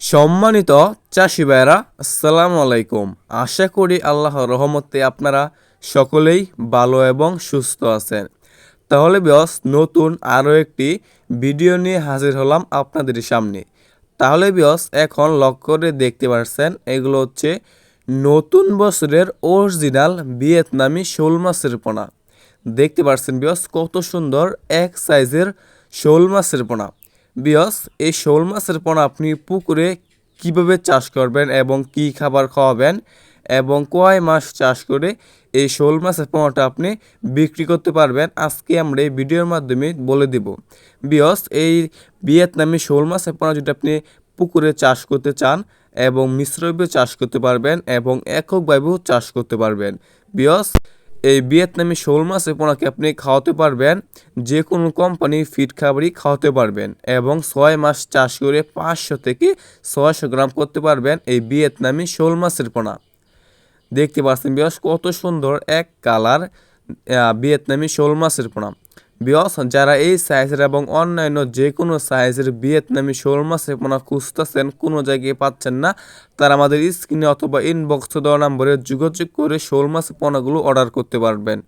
সম্মানিত চাষি ভাইরা আসসালামু আলাইকুম। আশা করি আল্লাহর রহমতে আপনারা সকলেই ভালো এবং সুস্থ আছেন। তাহলে বিয়স নতুন আরও একটি ভিডিও নিয়ে হাজির হলাম আপনাদের সামনে। তাহলে বিয়স এখন লক্ষ্য করে দেখতে পাচ্ছেন এগুলো হচ্ছে নতুন বছরের অরিজিনাল ভিয়েতনামি শোল মাছের পোনা। দেখতে পাচ্ছেন বিয়স কত সুন্দর এক সাইজের শোল মাছের পোনা। বিয়স, এই শোল মাছের পোনা আপনি পুকুরে কীভাবে চাষ করবেন এবং কি খাবার খাওয়াবেন এবং কয় মাস চাষ করে এই শোল মাছের পোনাটা আপনি বিক্রি করতে পারবেন, আজকে আমরা এই ভিডিওর মাধ্যমে বলে দেব। বিয়স, এই ভিয়েতনামি শোল মাছের পোনা যদি আপনি পুকুরে চাষ করতে চান এবং মিশ্রভাবে চাষ করতে পারবেন এবং এককভাবেও চাষ করতে পারবেন। বিয়স এই ভিয়েতনামি শোল মাছের পোনাকে আপনি খাওয়াতে পারবেন যে কোনো কোম্পানির ফিড খাবারই খাওয়াতে পারবেন এবং ছয় মাস চাষ করে পাঁচশো থেকে ছয়শো গ্রাম করতে পারবেন এই ভিয়েতনামি শোল মাছের পোনা। দেখতে পাচ্ছেন বেশ কত সুন্দর এক কালার ভিয়েতনামি শোল মাছের পোনা। বিয়স যারা এই সাইজের এবং অন্যান্য যে কোনো সাইজের ভিয়েতনামি শোল মাছের পোনা খুঁজতেছেন, কোনো জায়গায় পাচ্ছেন না, তারা আমাদের স্ক্রিনে অথবা ইনবক্স দেওয়া নম্বরে যোগাযোগ করে শোল মাছের পোনাগুলো অর্ডার করতে পারবেন।